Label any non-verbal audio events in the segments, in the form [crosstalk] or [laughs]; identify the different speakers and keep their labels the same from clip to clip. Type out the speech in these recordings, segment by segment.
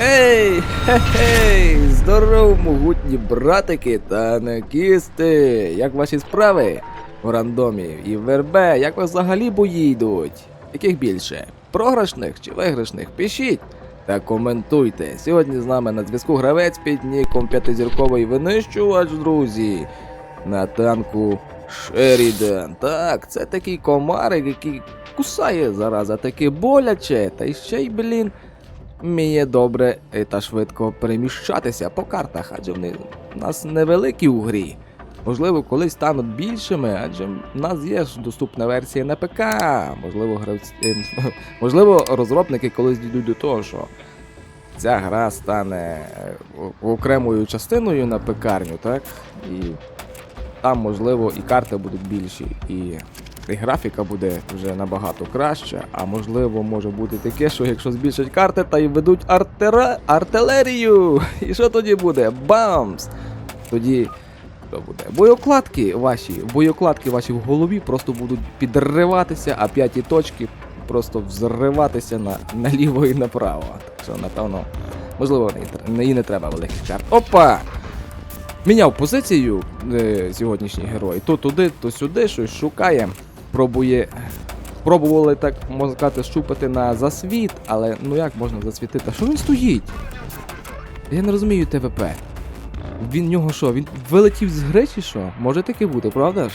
Speaker 1: Ей, хе-хей! Здорово, могутні братики та некісти! Як ваші справи? У рандомі і в РБ, як вас взагалі бої йдуть? Яких більше? Програшних чи виграшних? Пишіть та коментуйте. Сьогодні з нами на зв'язку гравець під ніком п'ятизірковий винищувач, друзі. На танку Шерідан. Так, це такий комарик, який кусає зараза таки боляче, та й ще й, блін, вміє добре е, та швидко переміщатися по картах, адже вони у нас невеликі у грі. Можливо, колись стануть більшими, адже в нас є ж доступна версія на ПК. Можливо, гравці... е, [laughs] можливо, розробники колись дійдуть до того, що ця гра стане е, окремою частиною на пекарню, так? І там, можливо, і карти будуть більші, і, і графіка буде вже набагато краща. А можливо, може бути таке, що якщо збільшать карти, та й ведуть артера... артилерію. І що тоді буде? Бамс! Тоді. Що буде? Боєкладки ваші, боєкладки ваші в голові просто будуть підриватися, а п'яті точки просто взриватися на, наліво і направо. Так що, напевно, можливо, і не треба великих карт. Опа! Міняв позицію е, сьогоднішній герой. То туди, то сюди, щось шукає, пробує. Пробували так, можна сказати, щупати на засвіт, але ну як можна засвітити? А що він стоїть? Я не розумію ТВП. Він нього що? Він вилетів з гри чи що? Може таке бути, правда ж?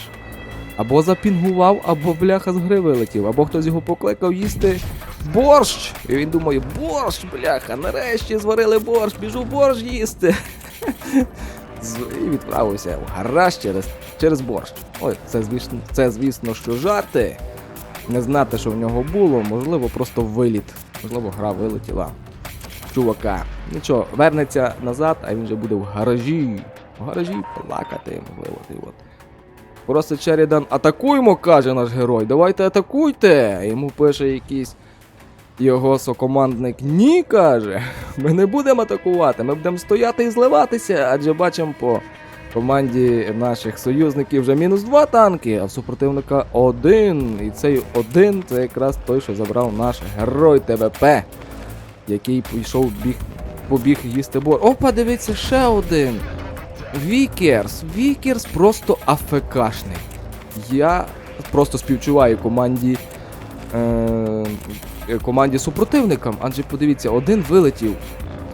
Speaker 1: Або запінгував, або бляха з гри вилетів, або хтось його покликав їсти борщ. І він думає, борщ, бляха, нарешті зварили борщ, біжу борщ їсти. [laughs] І відправився в гараж через, через борщ. Ой, це звісно, це звісно, що жарти. Не знати, що в нього було, можливо, просто виліт. Можливо, гра вилетіла. Чувака. Нічого, вернеться назад, а він вже буде в гаражі. В гаражі плакати, можливо, ти от. Просто Черідан атакуємо, каже наш герой. Давайте атакуйте. Йому пише якийсь його сокомандник ні, каже. Ми не будемо атакувати, ми будемо стояти і зливатися, адже бачимо по команді наших союзників вже мінус два танки, а в супротивника один. І цей один це якраз той, що забрав наш герой ТВП, який пішов біг, побіг їсти бор. Опа, дивіться, ще один. Вікерс. Вікерс просто АФКшний. Я просто співчуваю команді. Е, команді супротивникам, адже подивіться, один вилетів,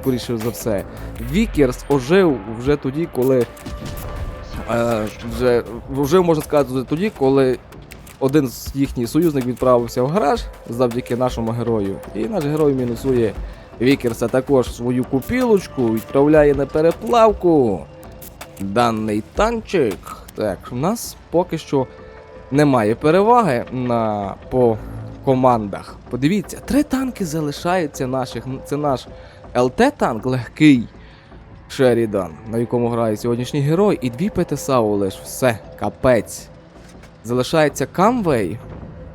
Speaker 1: скоріше за все. Вікерс ожив вже тоді, коли. Е, вже, вже можна сказати, тоді, коли один з їхніх союзник відправився в гараж завдяки нашому герою. І наш герой мінусує Вікерса також свою купілочку, відправляє на переплавку. Даний танчик. Так, у нас поки що немає переваги на, по командах. Подивіться, три танки залишаються наших. Це наш ЛТ-танк легкий. Шерідан, на якому грає сьогоднішній герой, і дві ПТСАУ лиш. Все, капець. Залишається Камвей.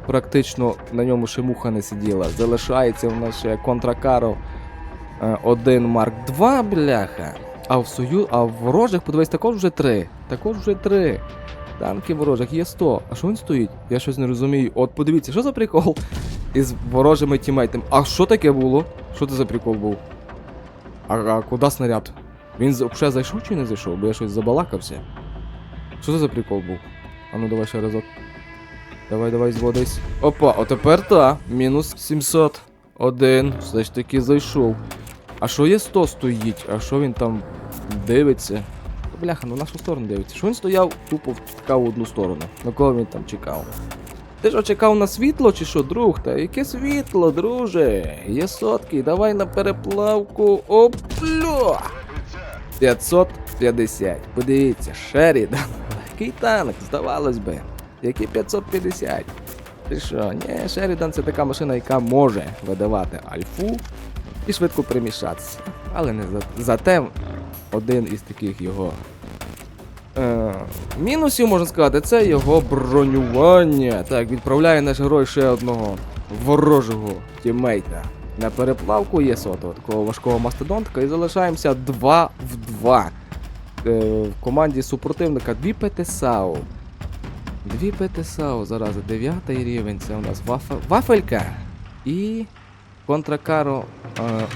Speaker 1: Практично на ньому ще муха не сиділа. Залишається в нас ще Контракаро 1 Марк 2, бляха. А в сою, а в ворожих, подивись, також вже три. Також вже три. Танки ворожих є 100. А що він стоїть? Я щось не розумію. От подивіться, що за прикол із ворожими тімейтами. А що таке було? Що це за прикол був? А, а куди снаряд? Він взагалі зайшов чи не зайшов? Бо я щось забалакався. Що це за прикол був? А ну давай ще разок. Давай, давай, зводись. Опа, а тепер та. Мінус 700. Один. Все ж таки зайшов. А що є 100 стоїть? А що він там дивиться? Бляха, ну в нашу сторону дивиться. Що він стояв тупо втикав в одну сторону. На кого він там чекав? Ти що чекав на світло чи що, друг? Та яке світло, друже? Є сотки, давай на переплавку. Оплю! 550. Подивіться, Шерідан. Який танк, здавалось би. Які 550? Ти що? Ні, Шерідан це така машина, яка може видавати альфу і швидко переміщатися. Але не за... зате один із таких його. Е, мінусів, можна сказати, це його бронювання. Так, відправляє наш герой ще одного ворожого тіммейта. На переплавку є такого важкого мастодонтка і залишаємося 2 в 2. Е, в команді супротивника 2 ПТСАУ. Дві ПТСАУ, зараза, 9 рівень. Це у нас ваф... вафелька і Контракаро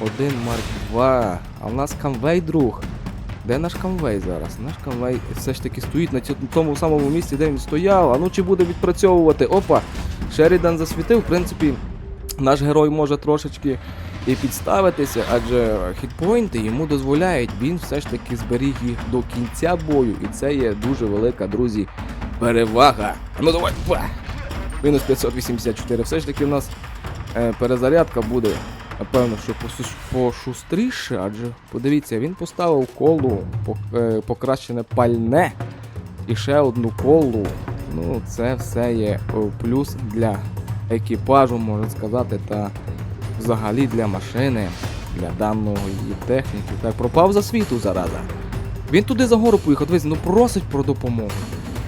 Speaker 1: 1 Марк 2. А в нас камвей, друг. Де наш камвей зараз? Наш камвей все ж таки стоїть на тому самому місці, де він стояв. А ну чи буде відпрацьовувати? Опа! Шерідан засвітив. В принципі, наш герой може трошечки і підставитися, адже хітпойнти йому дозволяють. Він все ж таки зберіг їх до кінця бою, і це є дуже велика, друзі, перевага. Ну давай, па! Мінус 584. Все ж таки в нас е, перезарядка буде. Напевно, що пошустріше, адже подивіться, він поставив колу, е, покращене пальне і ще одну колу. Ну, це все є плюс для екіпажу, можна сказати, та взагалі для машини, для даної її техніки. Так, пропав за світу зараза. Він туди за гору поїхав, дивись, ну просить про допомогу.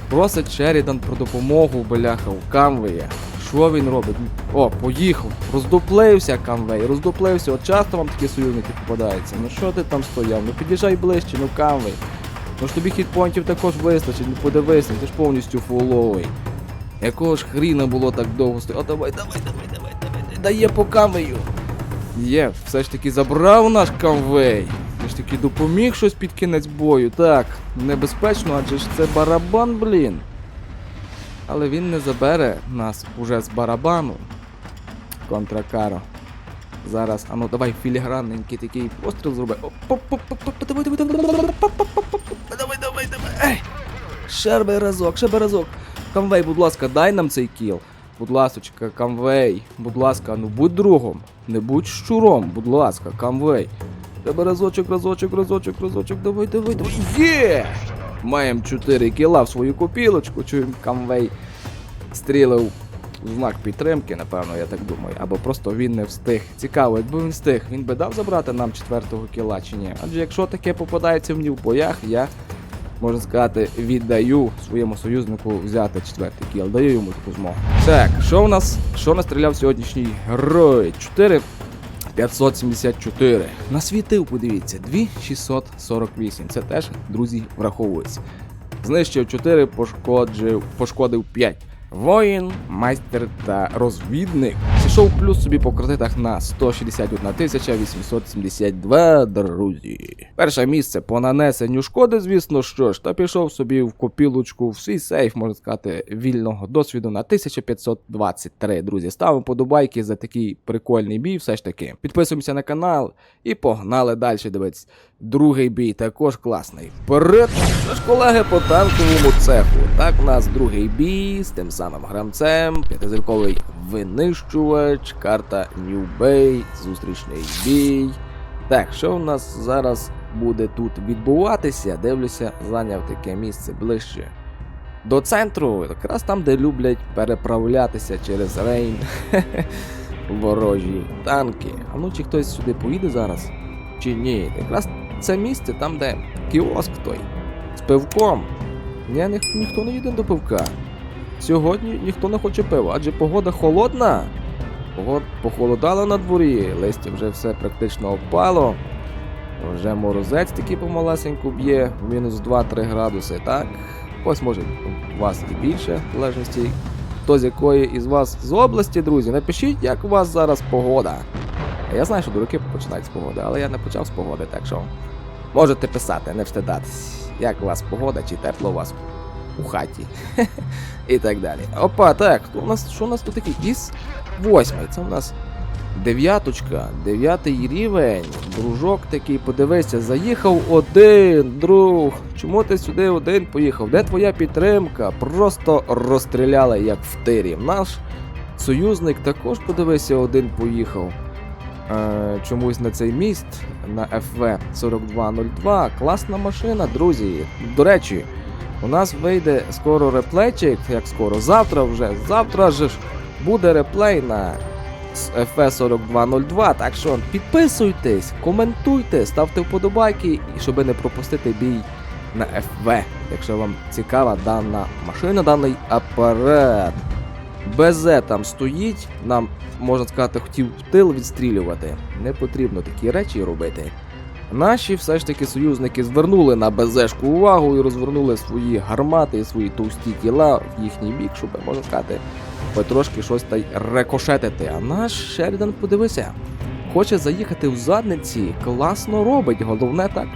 Speaker 1: Просить Шерідан про допомогу, бляха, у Камвея. Що він робить? О, поїхав, роздуплився Камвей, роздуплився. От часто вам такі союзники попадаються. Ну що ти там стояв? Ну під'їжджай ближче, ну Камвей. Ну ж тобі хітпоінтів також вистачить, ну подивися, ти ж повністю фуловий. Якого ж хріна було так довго стояти? О, давай, давай, давай, давай, давай, дає по камею. Є, все ж таки забрав наш камвей. Все ж таки допоміг щось під кінець бою. Так, небезпечно, адже ж це барабан, блін. Але він не забере нас уже з барабану. Контракаро. Зараз, а ну давай філігранненький такий постріл зроби. Давай, давай, давай. Ей! Ще разок, ще разок. Камвей, будь ласка, дай нам цей кіл. Будь ласочка, камвей, будь ласка, ну будь другом, не будь щуром, будь ласка, камвей. Тебе разочок, разочок, разочок, разочок, давай, давай, давай. Є! Маємо 4 кіла в свою копілочку, чуємо камвей стрілив в знак підтримки, напевно, я так думаю. Або просто він не встиг. Цікаво, якби він встиг, він би дав забрати нам четвертого кіла чи ні. Адже якщо таке попадається мені в боях, я, можна сказати, віддаю своєму союзнику взяти четвертий кіл, даю йому таку змогу. Так, що в нас? Що настріляв сьогоднішній герой? 4 574. Насвітив, подивіться, 2648. Це теж, друзі, враховується. Знищив 4, пошкоджив, пошкодив 5. Воїн, майстер та розвідник. Пішов плюс собі по кредитах на 161 872, друзі. Перше місце по нанесенню шкоди, звісно, що ж, та пішов собі в копілочку в свій сейф, можна сказати, вільного досвіду на 1523, друзі. Ставимо подобайки за такий прикольний бій, все ж таки. Підписуємося на канал і погнали далі дивитися. Другий бій також класний. Вперед! Це ж колеги по танковому цеху. Так, у нас другий бій з тим самим гравцем, п'ятизірковий винищувач, карта Bay, зустрічний бій. Так, що у нас зараз буде тут відбуватися? Дивлюся, зайняв таке місце ближче до центру, якраз там, де люблять переправлятися через рейн [laughs] ворожі танки. А ну чи хтось сюди поїде зараз? Чи ні? Якраз це місце там, де кіоск той. З пивком. Ні, ні, ніхто не їде до пивка. Сьогодні ніхто не хоче пива, адже погода холодна. Погод похолодало на дворі, листя вже все практично опало. Вже морозець такий помалесеньку б'є, мінус 2-3 градуси, так? Ось може у вас і більше, залежності, хто з якої із вас з області, друзі. Напишіть, як у вас зараз погода. Я знаю, що дураки починають з погоди, але я не почав з погоди, так що можете писати, не встидатись, як у вас погода, чи тепло у вас у хаті. І так далі. Опа, так, у нас, що у нас тут такий? Із восьмий. Це у нас дев'яточка, дев'ятий рівень. Дружок такий, подивися, заїхав один, друг. Чому ти сюди один поїхав? Де твоя підтримка? Просто розстріляли, як в тирі. Наш союзник також, подивися, один поїхав. Е, чомусь на цей міст на FV 4202. Класна машина, друзі. До речі, у нас вийде скоро реплейчик, як скоро, завтра вже. Завтра ж буде реплей на FV 4202. Так що підписуйтесь, коментуйте, ставте вподобайки, щоб не пропустити бій на FV, якщо вам цікава дана машина, даний апарат. БЗ там стоїть, нам, можна сказати, хотів в тил відстрілювати. Не потрібно такі речі робити. Наші все ж таки союзники звернули на БЗшку увагу і розвернули свої гармати і свої товсті тіла в їхній бік, щоб, можна сказати, хоч трошки щось та й рекошетити. А наш Шерідан, подивися, хоче заїхати в задниці, класно робить. Головне так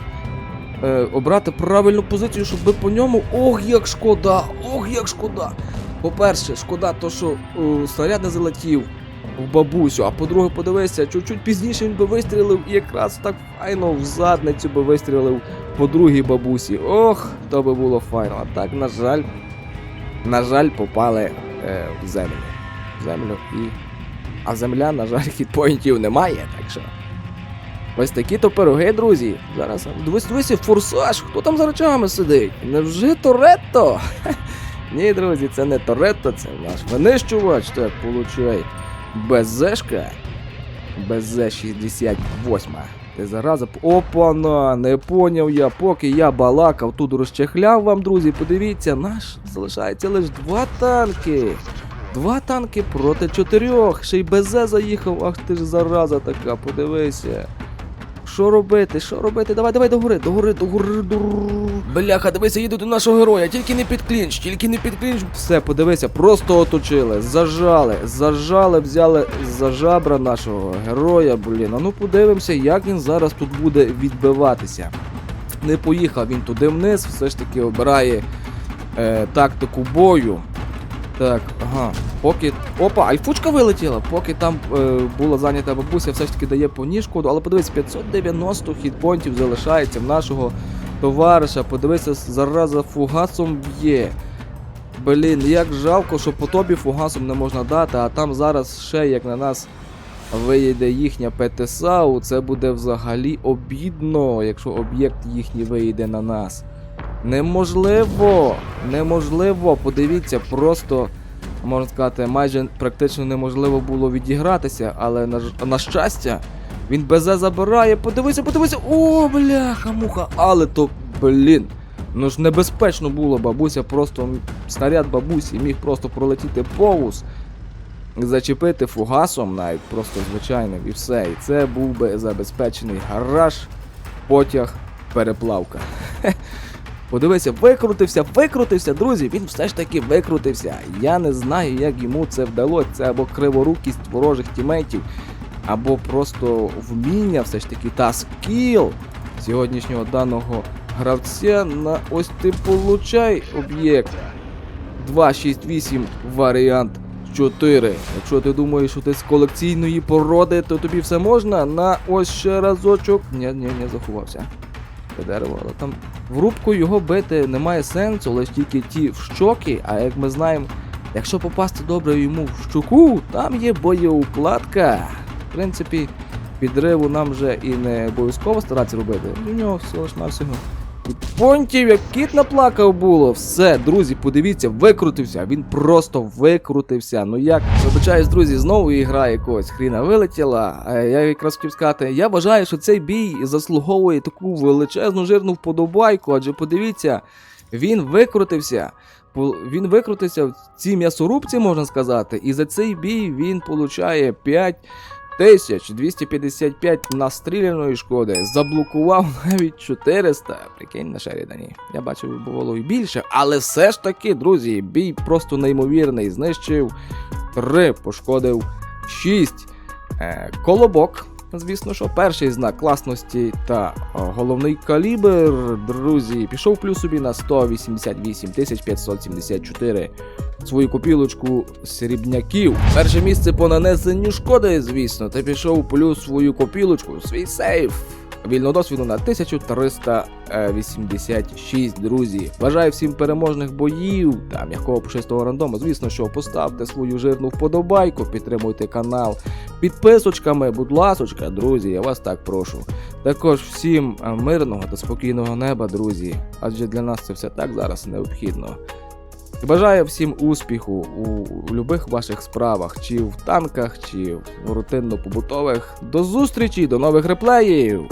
Speaker 1: е, обрати правильну позицію, щоб по ньому. Ох, як шкода! Ох, як шкода! По-перше, шкода, то що е, снаряд не залетів в бабусю, а по-друге, подивися, чуть-чуть пізніше він би вистрілив і якраз так файно в задницю би вистрілив по другій бабусі. Ох, то би було файно. А так, на жаль, на жаль, попали е, в землю. В землю і. А земля, на жаль, хітпоінтів немає, так що. Ось такі то пироги, друзі. Зараз дивись, дивись, форсаж. Хто там за речами сидить? Невже Торетто? [laughs] Ні, друзі, це не Торетто, це наш винищувач, так получай. БЗшка. БЗ-68. Ти зараза. Опана, не поняв я, поки я балакав, тут розчехляв вам, друзі. Подивіться, наш залишається лише два танки. Два танки проти чотирьох. Ще й БЗ заїхав. Ах ти ж зараза така, подивися. Що робити? Що робити? Давай, давай догори, догори, догори, догори. Бляха, дивися, їду до нашого героя. Тільки не під клінч, тільки не під клінч. Все, подивися, просто оточили, зажали, зажали, взяли за жабра нашого героя, блін. А ну подивимося, як він зараз тут буде відбиватися. Не поїхав він туди вниз, все ж таки обирає е, тактику бою. Так, ага. Поки. Опа, альфучка вилетіла. Поки там е, була зайнята бабуся, все ж таки дає по ній шкоду. Але подивись, 590 хітпонтів залишається в нашого товариша. Подивися, зараза фугасом б'є. Блін, як жалко, що по тобі фугасом не можна дати, а там зараз ще як на нас виїде їхня ПТСАУ, це буде взагалі обідно, якщо об'єкт їхній виїде на нас. Неможливо! Неможливо, подивіться, просто можна сказати, майже практично неможливо було відігратися, але на, на щастя, він безе забирає. Подивися, подивися. О, бляха, муха. Але то, блін. Ну ж небезпечно було, бабуся просто снаряд бабусі міг просто пролетіти повз, зачепити фугасом навіть просто звичайним і все. І це був би забезпечений гараж, потяг, переплавка. [laughs] Подивися, викрутився, викрутився, друзі. Він все ж таки викрутився. Я не знаю, як йому це вдалося. Це або криворукість ворожих тімейтів, або просто вміння, все ж таки, та скіл сьогоднішнього даного гравця на ось ти получай об'єкт. 268 варіант 4. Якщо ти думаєш, що ти з колекційної породи, то тобі все можна на ось ще разочок. Ні, ні, не заховався. Це дереву, але там в рубку його бити немає сенсу, лише тільки ті в щоки, а як ми знаємо, якщо попасти добре йому в щоку, там є боєукладка. В принципі, підриву нам вже і не обов'язково старатися робити. У нього всього ж навсього. Понтів, як кіт наплакав було. Все, друзі, подивіться, викрутився. Він просто викрутився. Ну як, вибачаюсь, друзі, знову ігра якогось хріна вилетіла. Я якраз хотів сказати, я вважаю, що цей бій заслуговує таку величезну жирну вподобайку, адже подивіться, він викрутився. Він викрутився в цій м'ясорубці, можна сказати, і за цей бій він получає 5 1255 настріляної шкоди, заблокував [laughs] навіть 400. Прикинь на Шерідані. Я бачив, було і більше, але все ж таки, друзі, бій просто неймовірний. Знищив 3, пошкодив 6. Е, колобок. Звісно, що перший знак класності та головний калібр, друзі, пішов плюс собі на 188 574 свою копілочку срібняків. Перше місце по нанесенню шкоди, звісно, та пішов плюс свою копілочку, свій сейф. Вільного досвіду на 1386, друзі. Бажаю всім переможних боїв та м'якого пушистого рандому. Звісно, що поставте свою жирну вподобайку, підтримуйте канал підписочками, будь ласочка, друзі, я вас так прошу. Також всім мирного та спокійного неба, друзі. Адже для нас це все так зараз необхідно. Бажаю всім успіху у любих ваших справах, чи в танках, чи в рутинно-побутових. До зустрічі, до нових реплеїв!